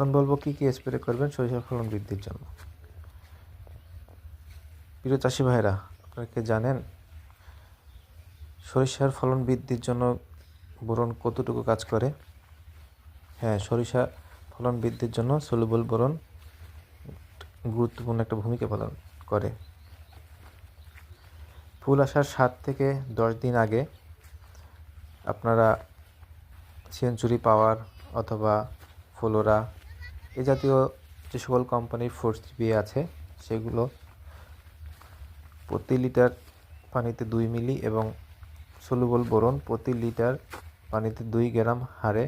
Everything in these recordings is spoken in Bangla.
এখন বলব কি কি স্প্রে করবেন? সরিষার ফলন বৃদ্ধির জন্য। প্রিয় চাষি ভাইরা আপনারা কি জানেন, সরিষার ফলন বৃদ্ধির জন্য বোরন কতটুকু কাজ করে? হ্যাঁ সরিষা ফলন বৃদ্ধির জন্য সলুবল বোরন গুরুত্বপূর্ণ একটা ভূমিকা পালন করে। ফুল আসার সাত থেকে দশ দিন আগে আপনারা সেঞ্চুরি পাওয়ার অথবা ফ্লোরা এ জাতীয় যে সকল কোম্পানির ফোর্স বিয়ে আছে সেগুলো প্রতি লিটার পানিতে দুই মিলি এবং সলুবল বোরন প্রতি লিটার পানিতে দুই গ্রাম হারে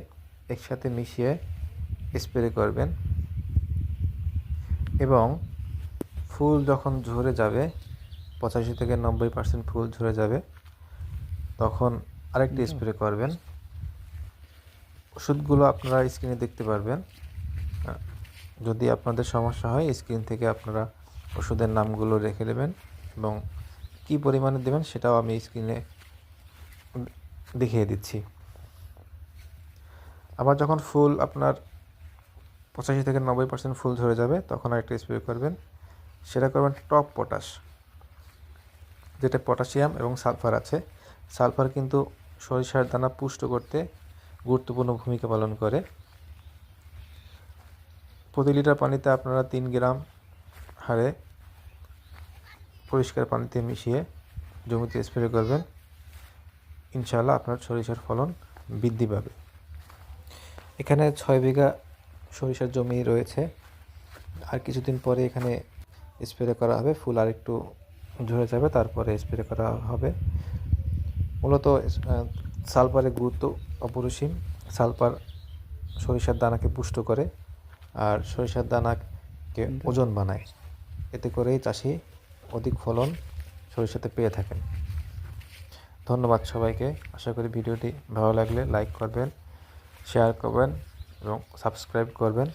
একসাথে মিশিয়ে স্প্রে করবেন। এবং ফুল যখন ঝরে যাবে পঁচাশি থেকে নব্বই পার্সেন্ট ফুল ঝরে যাবে তখন আরেকটি স্প্রে করবেন। ওষুধগুলো আপনারা স্ক্রিনে দেখতে পারবেন। যদি আপনাদের সমস্যা হয়, স্ক্রিন থেকে আপনারা ওষুধের নামগুলো রেখে নেবেন এবং কী পরিমাণে দেবেন সেটাও আমি স্ক্রিনে দেখিয়ে দিচ্ছি। আবার যখন ফুল আপনার পঁচাশি থেকে নব্বই পার্সেন্ট ফুল ঝরে যাবে, তখন আরেকটা স্প্রে করবেন। সেটা করবেন টপ পটাশ, যেটা পটাশিয়াম এবং সালফার আছে। সালফার কিন্তু সরিষার দানা পুষ্ট করতে গুরুত্বপূর্ণ ভূমিকা পালন করে। প্রতি লিটার পানিতে আপনারা তিন গ্রাম হারে পরিষ্কার পানিতে মিশিয়ে জমিতে স্প্রে করবেন। ইনশাআল্লাহ আপনার সরিষার ফলন বৃদ্ধি পাবে। এখানে ছয় বিঘা সরিষার জমি রয়েছে। আর কিছুদিন পরে এখানে স্প্রে করা হবে, ফুল আর একটু ঝরে যাবে, তারপরে স্প্রে করা হবে। মূলত সালফারের গুরুত্ব অপরিসীম। সালফার সরিষার দানাকে পুষ্ট করে আর সরিষার দানাকে ওজন বানায়। এতে করেই চাষি অধিক ফলন সরিষাতে পেয়ে থাকেন। ধন্যবাদ সবাইকে। আশা করি ভিডিওটি ভালো লাগলে লাইক করবেন শেয়ার করবেন এবং সাবস্ক্রাইব করবেন।